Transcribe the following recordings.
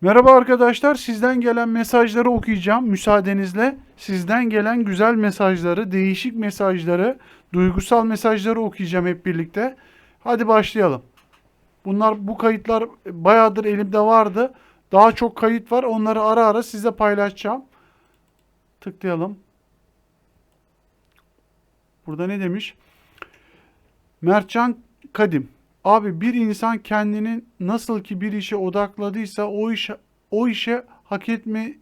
Merhaba arkadaşlar. Sizden gelen mesajları okuyacağım müsaadenizle. Sizden gelen güzel mesajları, değişik mesajları, duygusal mesajları okuyacağım hep birlikte. Hadi başlayalım. Bunlar bu kayıtlar bayağıdır elimde vardı. Daha çok kayıt var. Onları ara ara size paylaşacağım. Tıklayalım. Burada ne demiş? Mertcan Kadim. Abi bir insan kendini nasıl ki bir işe odakladıysa o işe o işe hak etme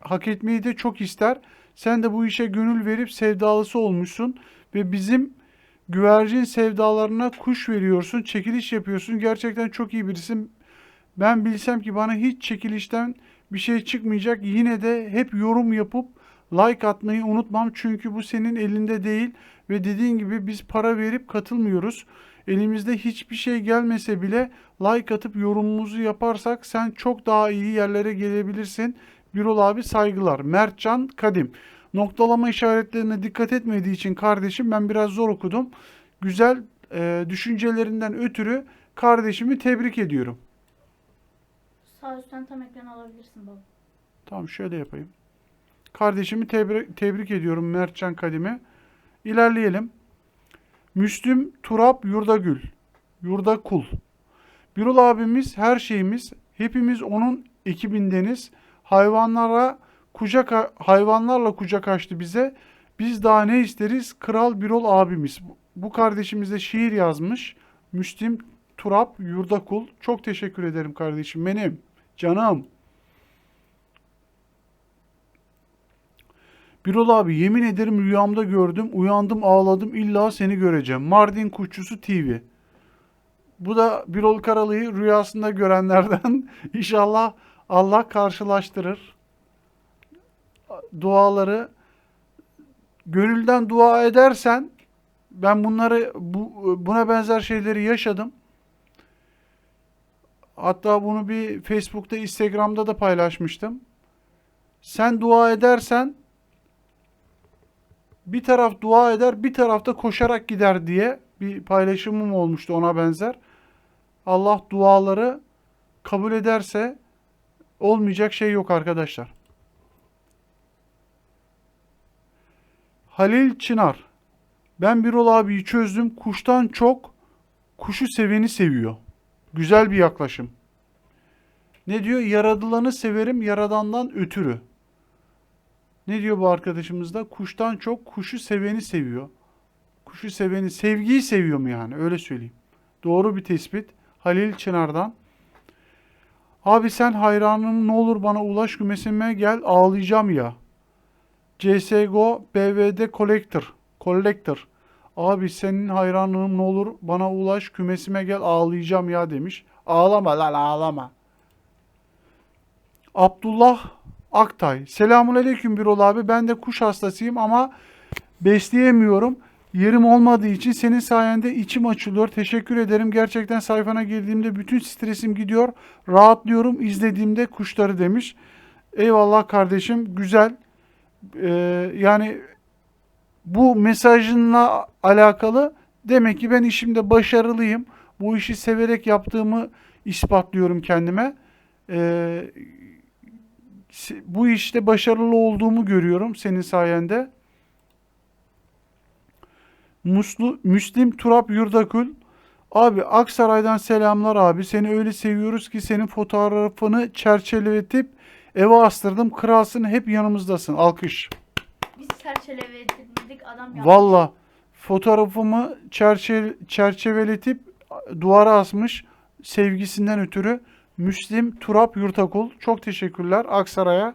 hak etmeyi de çok ister. Sen de bu işe gönül verip sevdalısı olmuşsun ve bizim güvercin sevdalarına kuş veriyorsun, çekiliş yapıyorsun. Gerçekten çok iyi birisin. Ben bilsem ki bana hiç çekilişten bir şey çıkmayacak. Yine de hep yorum yapıp like atmayı unutmam. Çünkü bu senin elinde değil ve dediğin gibi biz para verip katılmıyoruz. Elimizde hiçbir şey gelmese bile like atıp yorumumuzu yaparsak sen çok daha iyi yerlere gelebilirsin. Birol abi saygılar. Mertcan Kadim. Noktalama işaretlerine dikkat etmediği için kardeşim ben biraz zor okudum. Güzel e, düşüncelerinden ötürü kardeşimi tebrik ediyorum. Sağ üstten tam ekran alabilirsin baba. Tamam şöyle yapayım. Kardeşimi tebrik, tebrik ediyorum Mertcan Kadim'e. İlerleyelim. Müslüm Turap Yurdagül. Yurdakul. Birol abimiz her şeyimiz. Hepimiz onun ekibindeniz. Hayvanlara kucak hayvanlarla kucak açtı bize. Biz daha ne isteriz? Kral Birol abimiz. Bu kardeşimiz de şiir yazmış. Müslüm Turap Yurdakul. Çok teşekkür ederim kardeşim benim. Canım. Birol abi yemin ederim rüyamda gördüm. Uyandım ağladım illa seni göreceğim. Mardin Kuşçusu TV. Bu da Birol Karalı'yı rüyasında görenlerden inşallah Allah karşılaştırır. Duaları gönülden dua edersen ben bunları bu, buna benzer şeyleri yaşadım. Hatta bunu bir Facebook'ta, Instagram'da da paylaşmıştım. Sen dua edersen bir taraf dua eder, bir tarafta koşarak gider diye bir paylaşımım olmuştu ona benzer. Allah duaları kabul ederse olmayacak şey yok arkadaşlar. Halil Çınar. Ben Birol abiyi çözdüm. Kuştan çok kuşu seveni seviyor. Güzel bir yaklaşım. Ne diyor? Yaradılanı severim yaradandan ötürü. Ne diyor bu arkadaşımız da? Kuştan çok kuşu seveni seviyor. Kuşu seveni, sevgiyi seviyor mu yani? Öyle söyleyeyim. Doğru bir tespit. Halil Çınar'dan. Abi sen hayranım ne olur bana ulaş kümesime gel ağlayacağım ya. CSGO BVD Collector. Collector. Abi senin hayranlığım ne olur bana ulaş kümesime gel ağlayacağım ya demiş. Ağlama lan ağlama. Abdullah Aktay. Selamun aleyküm Birol abi. Ben de kuş hastasıyım ama besleyemiyorum. Yerim olmadığı için senin sayende içim açılıyor. Teşekkür ederim. Gerçekten sayfana girdiğimde bütün stresim gidiyor. Rahatlıyorum izlediğimde kuşları demiş. Eyvallah kardeşim. Güzel. Ee, yani bu mesajınla alakalı demek ki ben işimde başarılıyım. Bu işi severek yaptığımı ispatlıyorum kendime. Ee, bu işte başarılı olduğumu görüyorum senin sayende. Muslu, Müslim Turap Yurdakül. Abi Aksaray'dan selamlar abi. Seni öyle seviyoruz ki senin fotoğrafını çerçeveletip eve astırdım. Kralsın hep yanımızdasın. Alkış. Biz çerçeveledik adam yapmış. Valla fotoğrafımı çerçe çerçeveletip duvara asmış sevgisinden ötürü Müslim Turap Yurtakul. Çok teşekkürler Aksaray'a.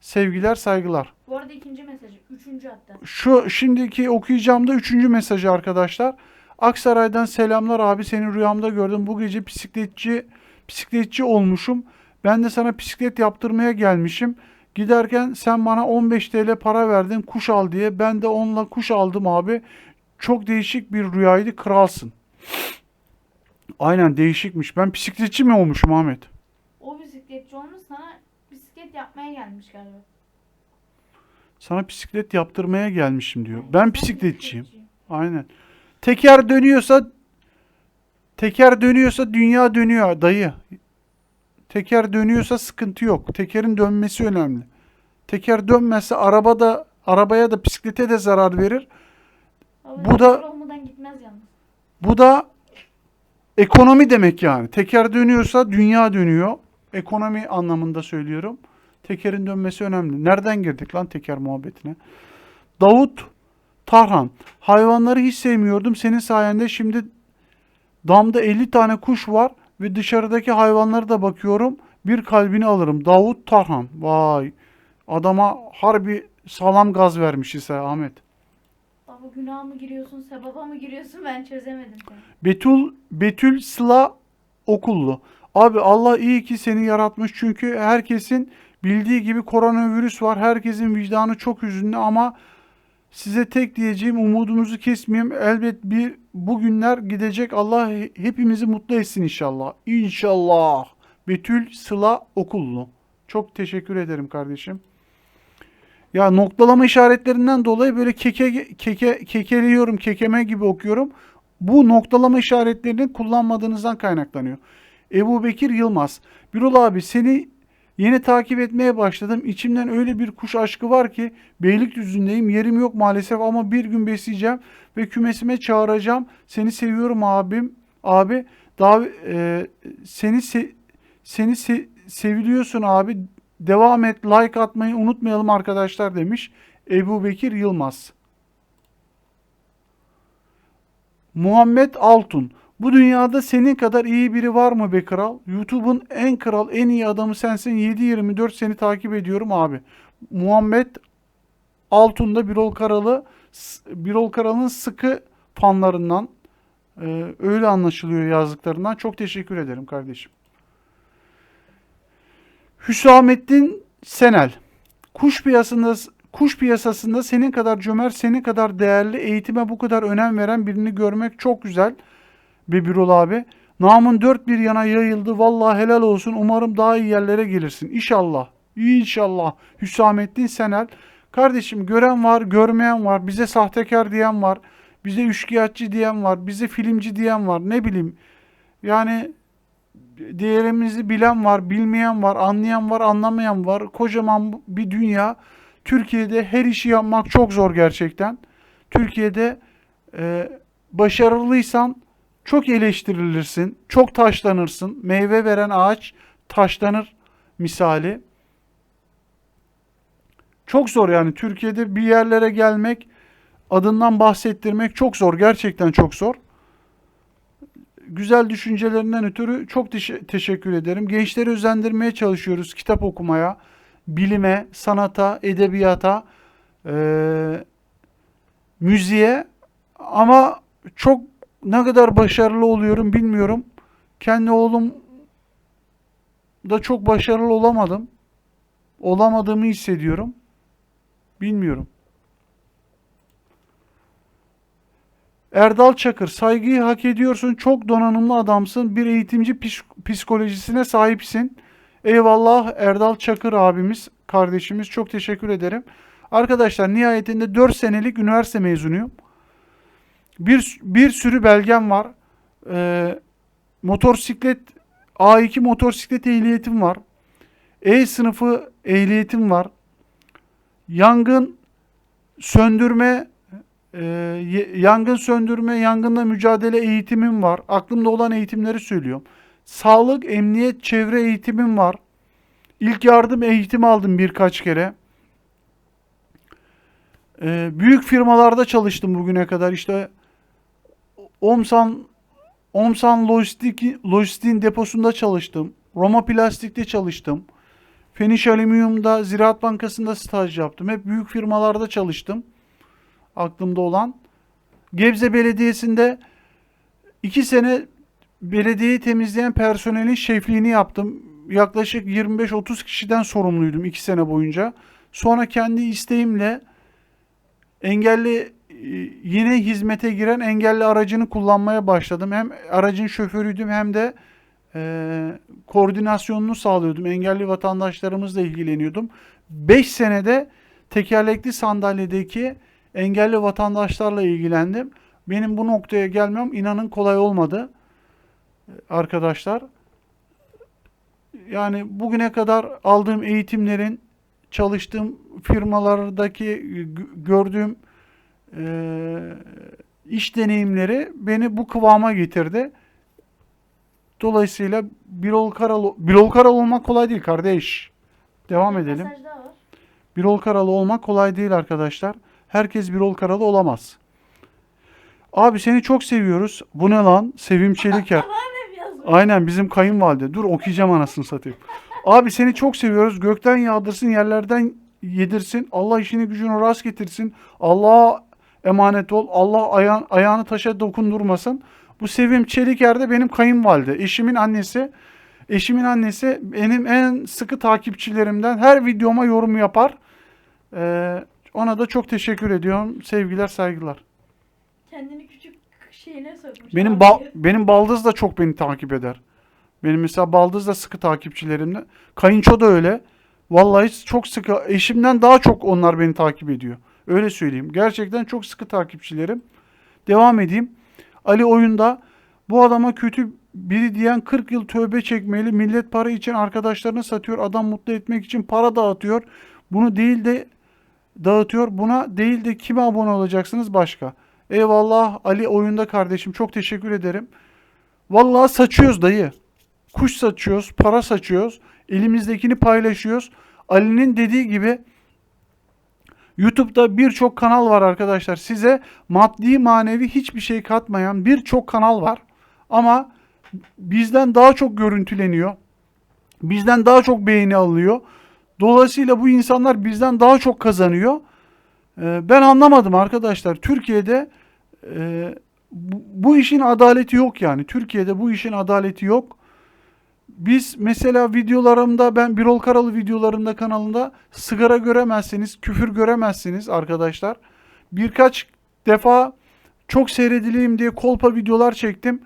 Sevgiler, saygılar. Bu arada ikinci mesajı. Üçüncü hatta. Şu şimdiki okuyacağım da üçüncü mesajı arkadaşlar. Aksaray'dan selamlar abi seni rüyamda gördüm. Bu gece bisikletçi bisikletçi olmuşum. Ben de sana bisiklet yaptırmaya gelmişim. Giderken sen bana 15 TL para verdin kuş al diye. Ben de onunla kuş aldım abi. Çok değişik bir rüyaydı. Kralsın. Aynen değişikmiş. Ben bisikletçi mi olmuşum Ahmet? O bisikletçi olmuş sana bisiklet yapmaya gelmiş galiba. Sana bisiklet yaptırmaya gelmişim diyor. Ben bisikletçiyim. Aynen. Teker dönüyorsa teker dönüyorsa dünya dönüyor dayı. Teker dönüyorsa sıkıntı yok. Tekerin dönmesi önemli. Teker dönmezse arabada arabaya da bisiklete de zarar verir. Baba, Bu da- teker olmadan gitmez yalnız. Bu da ekonomi demek yani. Teker dönüyorsa dünya dönüyor. Ekonomi anlamında söylüyorum. Tekerin dönmesi önemli. Nereden girdik lan teker muhabbetine? Davut Tarhan. Hayvanları hiç sevmiyordum. Senin sayende şimdi damda 50 tane kuş var ve dışarıdaki hayvanlara da bakıyorum. Bir kalbini alırım. Davut Tarhan. Vay. Adama harbi sağlam gaz vermişiz ha Ahmet. Baba günah mı giriyorsun, sevaba mı giriyorsun ben çözemedim. Betül Betül Sıla Okullu. Abi Allah iyi ki seni yaratmış çünkü herkesin bildiği gibi koronavirüs var. Herkesin vicdanı çok hüzünlü ama size tek diyeceğim umudumuzu kesmeyeyim. Elbet bir bu günler gidecek. Allah he- hepimizi mutlu etsin inşallah. İnşallah. Betül Sıla Okullu. Çok teşekkür ederim kardeşim. Ya noktalama işaretlerinden dolayı böyle keke keke kekeliyorum, kekeme gibi okuyorum. Bu noktalama işaretlerini kullanmadığınızdan kaynaklanıyor. Ebu Bekir Yılmaz. Birol abi seni yeni takip etmeye başladım. İçimden öyle bir kuş aşkı var ki Beylikdüzü'ndeyim. Yerim yok maalesef ama bir gün besleyeceğim ve kümesime çağıracağım. Seni seviyorum abim. Abi daha e, seni se- seni se- seviliyorsun abi. Devam et. Like atmayı unutmayalım arkadaşlar demiş. Ebu Bekir Yılmaz. Muhammed Altun. Bu dünyada senin kadar iyi biri var mı be kral? YouTube'un en kral, en iyi adamı sensin. 7-24 seni takip ediyorum abi. Muhammed Altun da Birol Karalı, Birol Karalı'nın sıkı fanlarından. Ee, öyle anlaşılıyor yazdıklarından. Çok teşekkür ederim kardeşim. Hüsamettin Senel. Kuş piyasasında kuş piyasasında senin kadar cömert, senin kadar değerli, eğitime bu kadar önem veren birini görmek çok güzel. Be Birol abi. Namın dört bir yana yayıldı. Vallahi helal olsun. Umarım daha iyi yerlere gelirsin. İnşallah. İnşallah. Hüsamettin Senel. Kardeşim gören var, görmeyen var. Bize sahtekar diyen var. Bize üçkağıtçı diyen var. Bize filmci diyen var. Ne bileyim. Yani değerimizi bilen var, bilmeyen var, anlayan var, anlamayan var. Kocaman bir dünya. Türkiye'de her işi yapmak çok zor gerçekten. Türkiye'de e, başarılıysan çok eleştirilirsin, çok taşlanırsın. Meyve veren ağaç taşlanır misali. Çok zor yani Türkiye'de bir yerlere gelmek, adından bahsettirmek çok zor. Gerçekten çok zor. Güzel düşüncelerinden ötürü çok teş- teşekkür ederim. Gençleri özendirmeye çalışıyoruz kitap okumaya, bilime, sanata, edebiyata, eee, müziğe ama çok ne kadar başarılı oluyorum bilmiyorum. Kendi oğlum da çok başarılı olamadım. Olamadığımı hissediyorum. Bilmiyorum. Erdal Çakır, saygıyı hak ediyorsun. Çok donanımlı adamsın. Bir eğitimci psik- psikolojisine sahipsin. Eyvallah Erdal Çakır abimiz, kardeşimiz. Çok teşekkür ederim. Arkadaşlar nihayetinde 4 senelik üniversite mezunuyum. Bir, bir sürü belgem var. Ee, motosiklet, A2 motosiklet ehliyetim var. E sınıfı ehliyetim var. Yangın söndürme e, yangın söndürme, yangınla mücadele eğitimim var. Aklımda olan eğitimleri söylüyorum. Sağlık, emniyet, çevre eğitimim var. İlk yardım eğitimi aldım birkaç kere. Ee, büyük firmalarda çalıştım bugüne kadar. İşte Omsan Omsan Lojistik Lojistik'in deposunda çalıştım. Roma Plastik'te çalıştım. Feniş Alüminyum'da, Ziraat Bankası'nda staj yaptım. Hep büyük firmalarda çalıştım. Aklımda olan. Gebze Belediyesi'nde iki sene belediyeyi temizleyen personelin şefliğini yaptım. Yaklaşık 25-30 kişiden sorumluydum iki sene boyunca. Sonra kendi isteğimle engelli e, yeni hizmete giren engelli aracını kullanmaya başladım. Hem aracın şoförüydüm hem de e, koordinasyonunu sağlıyordum. Engelli vatandaşlarımızla ilgileniyordum. 5 senede tekerlekli sandalyedeki engelli vatandaşlarla ilgilendim. Benim bu noktaya gelmem inanın kolay olmadı arkadaşlar. yani bugüne kadar aldığım eğitimlerin, çalıştığım firmalardaki g- gördüğüm eee, iş deneyimleri beni bu kıvama getirdi. Dolayısıyla Birol Karal Birol Karal olmak kolay değil kardeş. Devam Bir edelim. Birol Karalı olmak kolay değil arkadaşlar. Herkes Birol Karalı olamaz. Abi seni çok seviyoruz. Bu ne lan? Sevim Çeliker. Aynen bizim kayınvalide. Dur okuyacağım anasını satayım. Abi seni çok seviyoruz. Gökten yağdırsın, yerlerden yedirsin. Allah işini gücünü rast getirsin. Allah'a emanet ol. Allah ayağın, ayağını taşa dokundurmasın. Bu Sevim Çeliker de benim kayınvalide. Eşimin annesi. Eşimin annesi benim en sıkı takipçilerimden. Her videoma yorum yapar. Ee, ona da çok teşekkür ediyorum. Sevgiler, saygılar. Kendini küçük şeyine sokmuş. Benim abi. ba- benim baldız da çok beni takip eder. Benim mesela baldız da sıkı takipçilerimden. Kayınço da öyle. Vallahi çok sıkı. Eşimden daha çok onlar beni takip ediyor. Öyle söyleyeyim. Gerçekten çok sıkı takipçilerim. Devam edeyim. Ali oyunda bu adama kötü biri diyen 40 yıl tövbe çekmeli. Millet para için arkadaşlarını satıyor. Adam mutlu etmek için para dağıtıyor. Bunu değil de dağıtıyor. Buna değil de kime abone olacaksınız başka. Eyvallah Ali oyunda kardeşim çok teşekkür ederim. Vallahi saçıyoruz dayı. Kuş saçıyoruz, para saçıyoruz. Elimizdekini paylaşıyoruz. Ali'nin dediği gibi YouTube'da birçok kanal var arkadaşlar. Size maddi manevi hiçbir şey katmayan birçok kanal var. Ama bizden daha çok görüntüleniyor. Bizden daha çok beğeni alıyor. Dolayısıyla bu insanlar bizden daha çok kazanıyor. Ee, Ben anlamadım arkadaşlar. Türkiye'de e, bu, işin adaleti yok yani. Türkiye'de bu işin adaleti yok. Biz mesela videolarımda ben Birol Karalı videolarımda kanalında sigara göremezsiniz, küfür göremezsiniz arkadaşlar. Birkaç defa çok seyredileyim diye kolpa videolar çektim.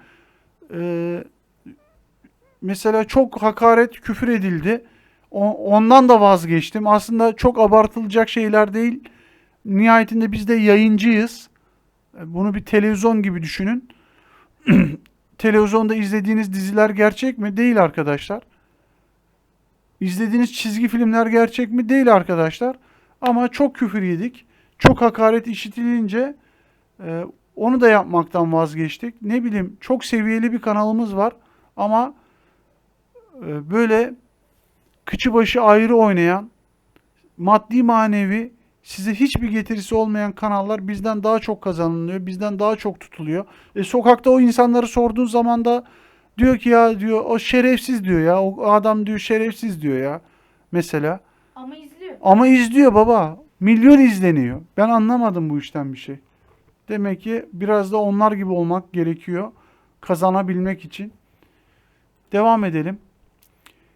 Ee, mesela çok hakaret, küfür edildi. Ondan da vazgeçtim. Aslında çok abartılacak şeyler değil. Nihayetinde biz de yayıncıyız. E, Bunu bir televizyon gibi düşünün. Televizyonda izlediğiniz diziler gerçek mi? Değil arkadaşlar. İzlediğiniz çizgi filmler gerçek mi? Değil arkadaşlar. Ama çok küfür yedik. Çok hakaret işitilince e, onu da yapmaktan vazgeçtik. Ne bileyim çok seviyeli bir kanalımız var. Ama e, böyle kıçı başı ayrı oynayan maddi manevi size hiçbir getirisi olmayan kanallar bizden daha çok kazanılıyor, bizden daha çok tutuluyor. E, sokakta o insanları sorduğun zaman da diyor ki ya diyor o şerefsiz diyor ya o adam diyor şerefsiz diyor ya mesela. Ama izliyor. Ama izliyor baba. Milyon izleniyor. Ben anlamadım bu işten bir şey. Demek ki biraz da onlar gibi olmak gerekiyor kazanabilmek için. Devam edelim.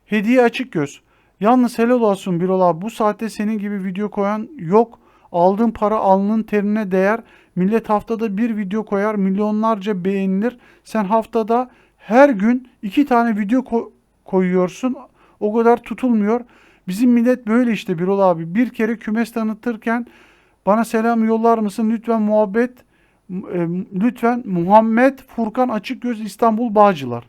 Hediye açık göz. Yalnız helal olsun Birol abi. Bu saatte senin gibi video koyan yok. Aldığın para alnın terine değer. Millet haftada bir video koyar. Milyonlarca beğenilir. Sen haftada her gün iki tane video ko- koyuyorsun. O kadar tutulmuyor. Bizim millet böyle işte Birol abi. Bir kere kümes tanıtırken bana selam yollar mısın? Lütfen muhabbet e, lütfen Muhammed Furkan Açıkgöz İstanbul Bağcılar.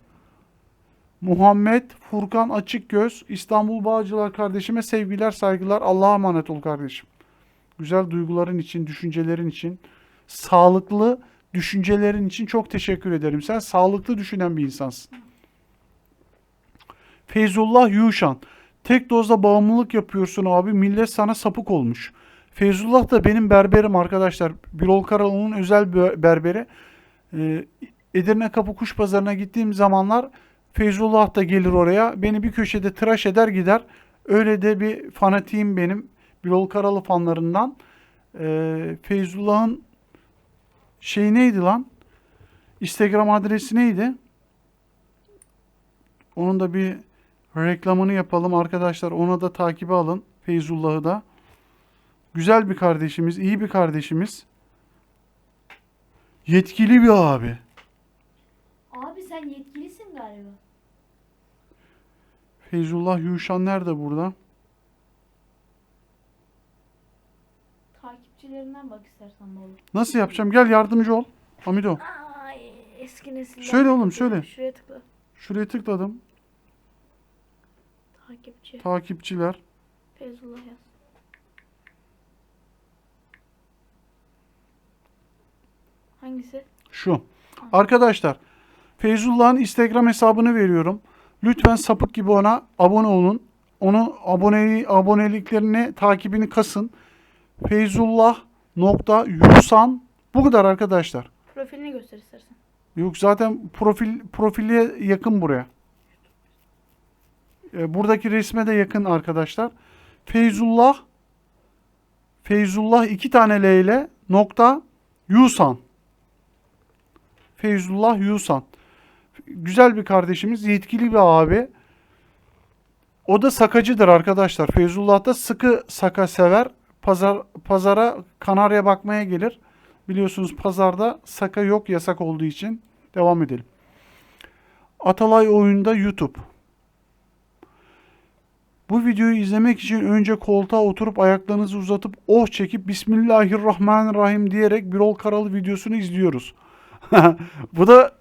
Muhammed Furkan Açıkgöz İstanbul Bağcılar kardeşime sevgiler saygılar. Allah'a emanet ol kardeşim. Güzel duyguların için, düşüncelerin için, sağlıklı düşüncelerin için çok teşekkür ederim. Sen sağlıklı düşünen bir insansın. Feyzullah Yuşan. Tek dozda bağımlılık yapıyorsun abi. Millet sana sapık olmuş. Feyzullah da benim berberim arkadaşlar. Birol Karalı'nın özel berberi. Ee, Edirne Kapı Kuş Pazarı'na gittiğim zamanlar Feyzullah da gelir oraya. Beni bir köşede tıraş eder gider. Öyle de bir fanatiğim benim. Birol Karalı fanlarından. Ee, Feyzullah'ın şey neydi lan? Instagram adresi neydi? Onun da bir reklamını yapalım arkadaşlar. Ona da takibe alın. Feyzullah'ı da. Güzel bir kardeşimiz, iyi bir kardeşimiz. Yetkili bir abi. Abi sen yetkilisin galiba. Feyzullah Yuşan nerede burada? Takipçilerinden bak istersen olur. Nasıl yapacağım? Gel yardımcı ol. Hamido. Ay eski nesil. Söyle oğlum, söyle. Şuraya tıkla. Şuraya tıkladım. Takipçi. Takipçiler. Feyzullah yaz. Hangisi? Şu. Arkadaşlar Feyzullah'ın Instagram hesabını veriyorum. Lütfen sapık gibi ona abone olun. Onu aboneyi, aboneliklerini takibini kasın. Feyzullah nokta Yusan bu kadar arkadaşlar. Profilini göster istersen. Yok zaten profil profile yakın buraya. E, Buradaki resme de yakın arkadaşlar. Feyzullah Feyzullah iki tane L ile nokta Yusan. Feyzullah Yusan. Güzel bir kardeşimiz, yetkili bir abi. O da sakacıdır arkadaşlar. Feyzullah da sıkı saka sever. Pazar pazara kanarya bakmaya gelir. Biliyorsunuz pazarda saka yok yasak olduğu için. Devam edelim. Atalay oyunda YouTube. Bu videoyu izlemek için önce koltuğa oturup ayaklarınızı uzatıp oh çekip Bismillahirrahmanirrahim diyerek Birol Karalı videosunu izliyoruz. Bu da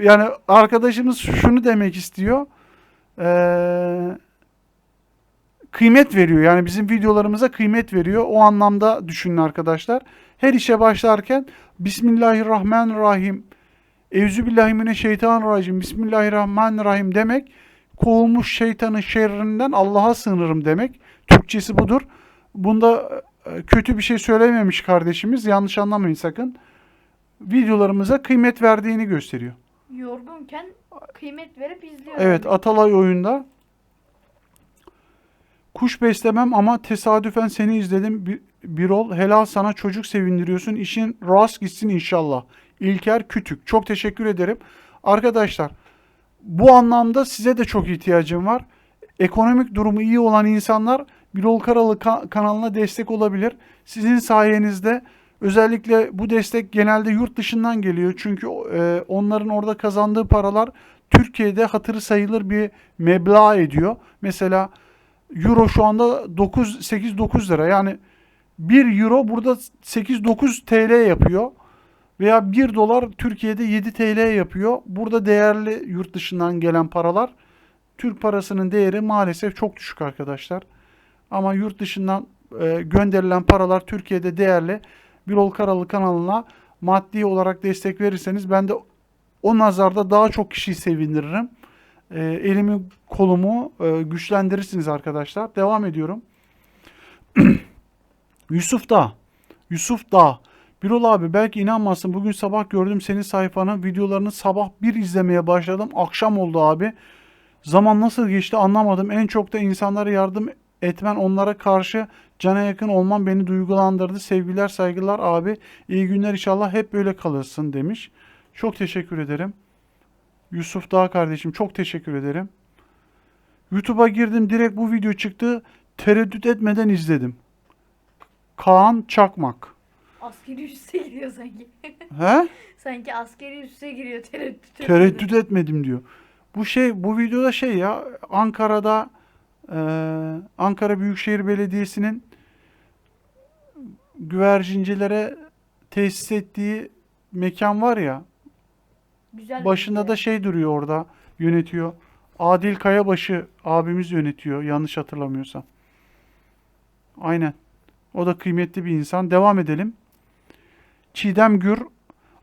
yani arkadaşımız şunu demek istiyor. Eee kıymet veriyor. Yani bizim videolarımıza kıymet veriyor. O anlamda düşünün arkadaşlar. Her işe başlarken Bismillahirrahmanirrahim Euzubillahimineşşeytanirracim Bismillahirrahmanirrahim demek kovulmuş şeytanın şerrinden Allah'a sığınırım demek. Türkçesi budur. Bunda e, kötü bir şey söylememiş kardeşimiz. Yanlış anlamayın sakın. Videolarımıza kıymet verdiğini gösteriyor. Yorgunken kıymet verip izliyor. Evet Atalay oyunda. Kuş beslemem ama tesadüfen seni izledim. Bir, Birol helal sana çocuk sevindiriyorsun. İşin rast gitsin inşallah. İlker Kütük. Çok teşekkür ederim. Arkadaşlar bu anlamda size de çok ihtiyacım var. Ekonomik durumu iyi olan insanlar Birol Karalı ka- kanalına destek olabilir. Sizin sayenizde özellikle bu destek genelde yurt dışından geliyor. Çünkü e, onların orada kazandığı paralar Türkiye'de hatırı sayılır bir meblağ ediyor. Mesela Euro şu anda 9 8 9 lira. Yani 1 euro burada 8 9 TL yapıyor. Veya 1 dolar Türkiye'de 7 TL yapıyor. Burada değerli yurt dışından gelen paralar Türk parasının değeri maalesef çok düşük arkadaşlar. Ama yurt dışından e, gönderilen paralar Türkiye'de değerli. Birol Karalı kanalına maddi olarak destek verirseniz ben de o nazarda daha çok kişiyi sevindiririm. E, elimi kolumu e, güçlendirirsiniz arkadaşlar. Devam ediyorum. Yusuf Dağ. Yusuf Dağ. Birol abi belki inanmazsın. Bugün sabah gördüm senin sayfanı. Videolarını sabah bir izlemeye başladım. Akşam oldu abi. Zaman nasıl geçti anlamadım. En çok da insanlara yardım etmen, onlara karşı cana yakın olman beni duygulandırdı. Sevgiler, saygılar abi. İyi günler inşallah hep böyle kalırsın demiş. Çok teşekkür ederim. Yusuf Dağ kardeşim çok teşekkür ederim. YouTube'a girdim direkt bu video çıktı. Tereddüt etmeden izledim. Kaan Çakmak. Askeri üste giriyor sanki. He? sanki askeri üste giriyor tereddüt. Tereddüt etmedim diyor. Bu şey bu videoda şey ya Ankara'da Ankara Büyükşehir Belediyesi'nin güvercincilere tesis ettiği mekan var ya Güzel başında video. da şey duruyor orada yönetiyor. Adil Kayabaşı abimiz yönetiyor yanlış hatırlamıyorsam. Aynen. O da kıymetli bir insan. Devam edelim. Çiğdem Gür.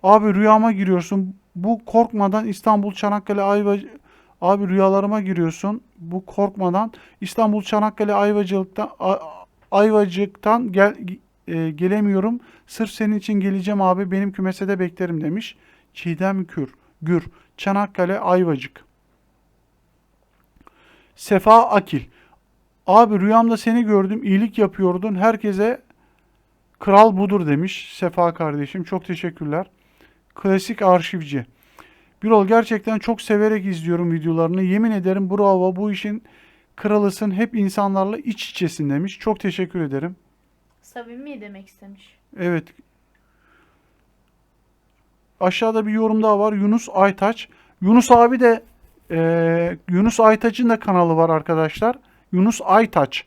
Abi rüyama giriyorsun. Bu korkmadan İstanbul Çanakkale Ayva Abi rüyalarıma giriyorsun. Bu korkmadan İstanbul Çanakkale Ayvacık'tan A- Ayvacık'tan gel e, gelemiyorum. Sırf senin için geleceğim abi. Benim kümesede beklerim demiş. Çiğdem Gür. Gür. Çanakkale Ayvacık. Sefa Akil. Abi rüyamda seni gördüm. iyilik yapıyordun. Herkese kral budur demiş. Sefa kardeşim. Çok teşekkürler. Klasik arşivci. Birol gerçekten çok severek izliyorum videolarını. Yemin ederim bravo bu işin kralısın. Hep insanlarla iç içesin demiş. Çok teşekkür ederim. Samimi demek istemiş. Evet. Aşağıda bir yorum daha var. Yunus Aytaç. Yunus abi de eee, Yunus Aytaç'ın da kanalı var arkadaşlar. Yunus Aytaç.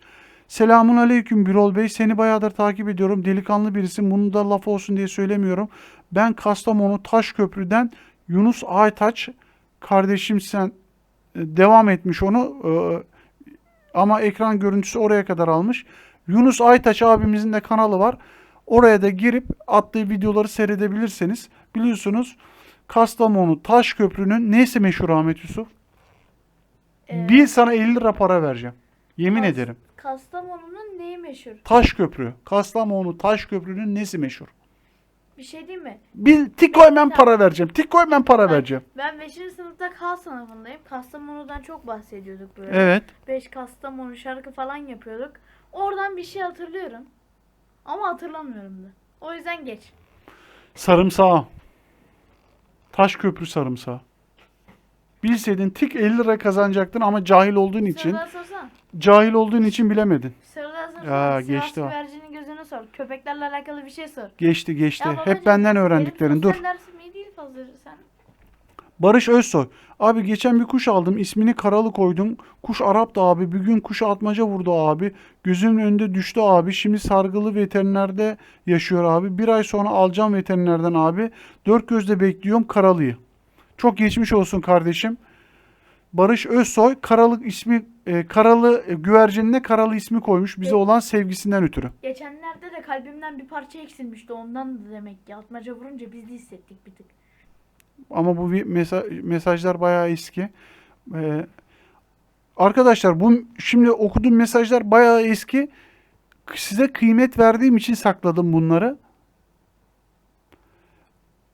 Selamun aleyküm Birol Bey. Seni bayağıdır takip ediyorum. Delikanlı birisin. Bunu da laf olsun diye söylemiyorum. Ben Kastamonu Taşköprü'den Yunus Aytaç kardeşim sen e, devam etmiş onu. E, Ama ekran görüntüsü oraya kadar almış. Yunus Aytaç abimizin de kanalı var. Oraya da girip attığı videoları seyredebilirsiniz. Biliyorsunuz Kastamonu Taşköprü'nün neyse meşhur Ahmet Yusuf? Ee, Bir sana 50 lira para vereceğim. Yemin Kas- ederim. Kastamonu'nun neyi meşhur? Taşköprü. Kastamonu Taşköprü'nün nesi meşhur? Bir şey değil mi? Bir tik koymam para vereceğim. Tik koymam para Bak, vereceğim. Ben 5. sınıfta K sınıfındayım. Kastamonu'dan çok bahsediyorduk böyle. Evet. 5 Kastamonu şarkı falan yapıyorduk. Oradan bir şey hatırlıyorum. Ama hatırlamıyorum da. O yüzden geç. Sarımsağı. Taşköprü sarımsağı. Bilseydin tik 50 lira kazanacaktın ama cahil olduğun için soru daha sorsana. cahil olduğun için bilemedin. Daha sorsana. Ya, geçti o. sor. Köpeklerle alakalı bir şey sor. Geçti geçti. Ya babacım, Hep benden öğrendiklerin. Dur. sen. Barış Özsoy. Abi geçen bir kuş aldım. ismini Karalı koydum. Kuş Arap'tı abi. Bir gün kuşa atmaca vurdu abi. Gözümün önünde düştü abi. Şimdi sargılı veterinerde yaşıyor abi. Bir ay sonra alacağım veterinerden abi. Dört gözle bekliyorum Karalı'yı. Çok geçmiş olsun kardeşim. Barış Özsoy Karalık ismi e, Karalı e, güvercinine Karalı ismi koymuş. Bize olan sevgisinden ötürü. Geçenlerde de kalbimden bir parça eksilmişti. Ondan da demek ki atmaca vurunca biz de hissettik bir tık. Ama bu vi- mesa- mesajlar bayağı eski. Ee, arkadaşlar bu şimdi okuduğum mesajlar bayağı eski. Size kıymet verdiğim için sakladım bunları.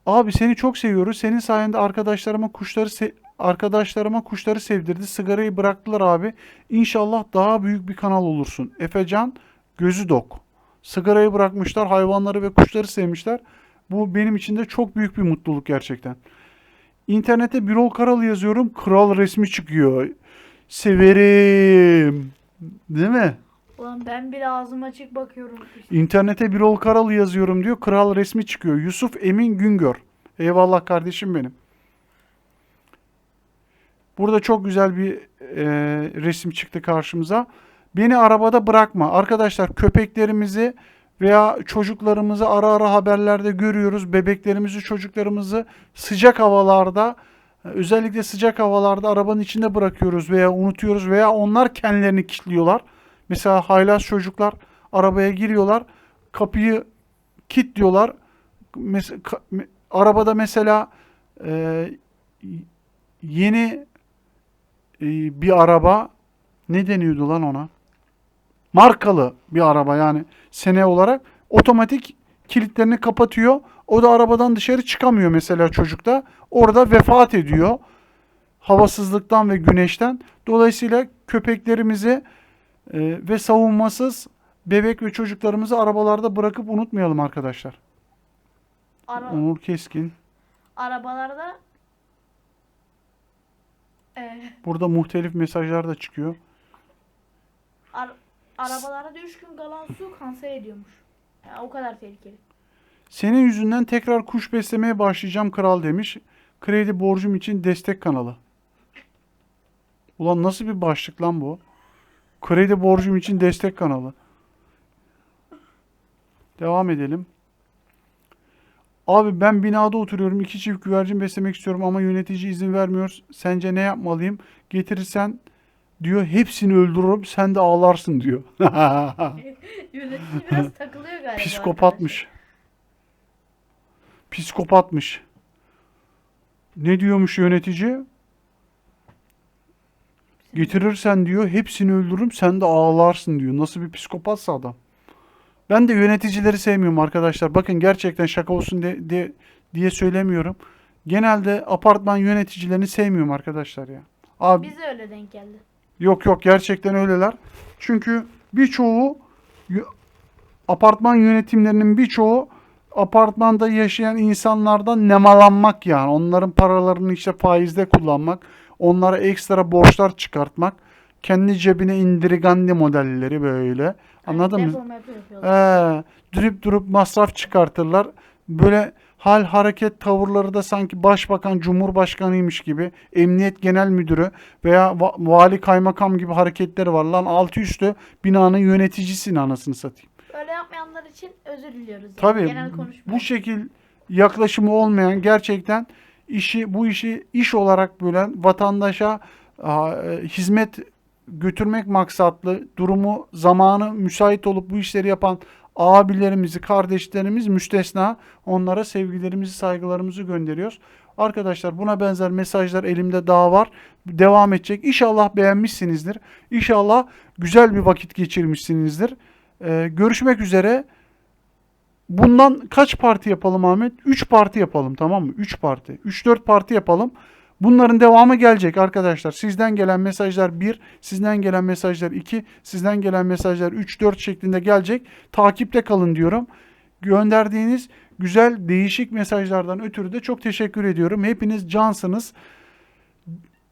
Abi seni çok seviyoruz. Senin sayende arkadaşlarıma kuşları se- arkadaşlarıma kuşları sevdirdi. Sigarayı bıraktılar abi. İnşallah daha büyük bir kanal olursun. Efecan gözü dok. Sigarayı bırakmışlar, hayvanları ve kuşları sevmişler. Bu benim için de çok büyük bir mutluluk gerçekten. İnternete Birol Karalı yazıyorum. Kral resmi çıkıyor. Severim. Değil mi? Ulan ben bile ağzım açık bakıyorum. İnternete Birol Karalı yazıyorum diyor. Kral resmi çıkıyor. Yusuf Emin Güngör. Eyvallah kardeşim benim. Burada çok güzel bir e, resim çıktı karşımıza. Beni arabada bırakma. Arkadaşlar köpeklerimizi veya çocuklarımızı ara ara haberlerde görüyoruz. Bebeklerimizi, çocuklarımızı sıcak havalarda özellikle sıcak havalarda arabanın içinde bırakıyoruz veya unutuyoruz veya onlar kendilerini kilitliyorlar. Mesela haylaz çocuklar arabaya giriyorlar. Kapıyı kilitliyorlar. Mes- ka- arabada mesela e, yeni e, bir araba ne deniyordu lan ona? Markalı bir araba yani sene olarak otomatik kilitlerini kapatıyor. O da arabadan dışarı çıkamıyor mesela çocukta. Orada vefat ediyor. Havasızlıktan ve güneşten. Dolayısıyla köpeklerimizi e, ve savunmasız bebek ve çocuklarımızı arabalarda bırakıp unutmayalım arkadaşlar. Ara- Onur Keskin. arabalarda e, Burada muhtelif mesajlar da çıkıyor. ar- arabalarda 3 gün kalan su kanser ediyormuş. Yani o kadar tehlikeli. Senin yüzünden tekrar kuş beslemeye başlayacağım kral demiş. Kredi borcum için destek kanalı. Ulan nasıl bir başlık lan bu? Kredi borcum için destek kanalı. Devam edelim. Abi ben binada oturuyorum. iki çift güvercin beslemek istiyorum ama yönetici izin vermiyor. Sence ne yapmalıyım? Getirirsen diyor hepsini öldürürüm sen de ağlarsın diyor. Yönetici biraz takılıyor galiba. Psikopatmış. Psikopatmış. Ne diyormuş yönetici? Getirirsen diyor hepsini öldürürüm sen de ağlarsın diyor. Nasıl bir psikopatsa adam. Ben de yöneticileri sevmiyorum arkadaşlar. Bakın gerçekten şaka olsun de, de- diye söylemiyorum. Genelde apartman yöneticilerini sevmiyorum arkadaşlar ya. Abi Bize öyle denk geldi. Yok yok gerçekten öyleler. Çünkü birçoğu y- apartman yönetimlerinin birçoğu apartmanda yaşayan insanlardan nemalanmak yani. Onların paralarını işte faizde kullanmak, onlara ekstra borçlar çıkartmak, kendi cebine indirigandi modelleri böyle. Anladın yani mı? Ee, durup durup masraf çıkartırlar. Böyle hal hareket tavırları da sanki başbakan cumhurbaşkanıymış gibi emniyet genel müdürü veya va- vali kaymakam gibi hareketleri var. Lan altı üstü binanın yöneticisin anasını satayım. Öyle yapmayanlar için özür diliyoruz. Yani. Tabii Genel konuşma. bu şekil yaklaşımı olmayan gerçekten işi bu işi iş olarak bölen vatandaşa aa, e, hizmet götürmek maksatlı durumu zamanı müsait olup bu işleri yapan abilerimizi, kardeşlerimiz müstesna. Onlara sevgilerimizi, saygılarımızı gönderiyoruz. Arkadaşlar buna benzer mesajlar elimde daha var. Devam edecek. İnşallah beğenmişsinizdir. İnşallah güzel bir vakit geçirmişsinizdir. Ee, görüşmek üzere. Bundan kaç parti yapalım Ahmet? 3 parti yapalım tamam mı? 3 parti. 3-4 parti yapalım. Bunların devamı gelecek arkadaşlar. Sizden gelen mesajlar 1, sizden gelen mesajlar 2, sizden gelen mesajlar 3, 4 şeklinde gelecek. Takipte kalın diyorum. Gönderdiğiniz güzel değişik mesajlardan ötürü de çok teşekkür ediyorum. Hepiniz cansınız.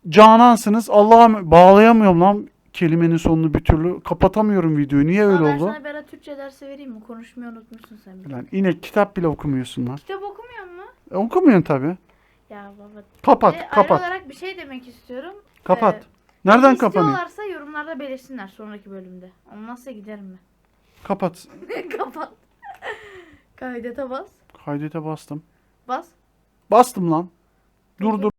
Canansınız. Allah'a bağlayamıyorum lan kelimenin sonunu bir türlü. Kapatamıyorum videoyu. Niye öyle Ama ben oldu? sana Berat Türkçe dersi vereyim mi? Konuşmayı unutmuşsun sen. bir. Lan yine kitap bile okumuyorsun lan. Kitap okumuyor mu? E, okumuyorsun tabii. Ya baba. Kapat, ayrı kapat. olarak bir şey demek istiyorum. Kapat. Ee, Nereden kapanıyor? İstiyorlarsa yorumlarda belirsinler sonraki bölümde. Olmazsa giderim ben. Kapat. Kapat. Kaydete bas. Kaydete bastım. Bas. Bastım lan. Dur dur.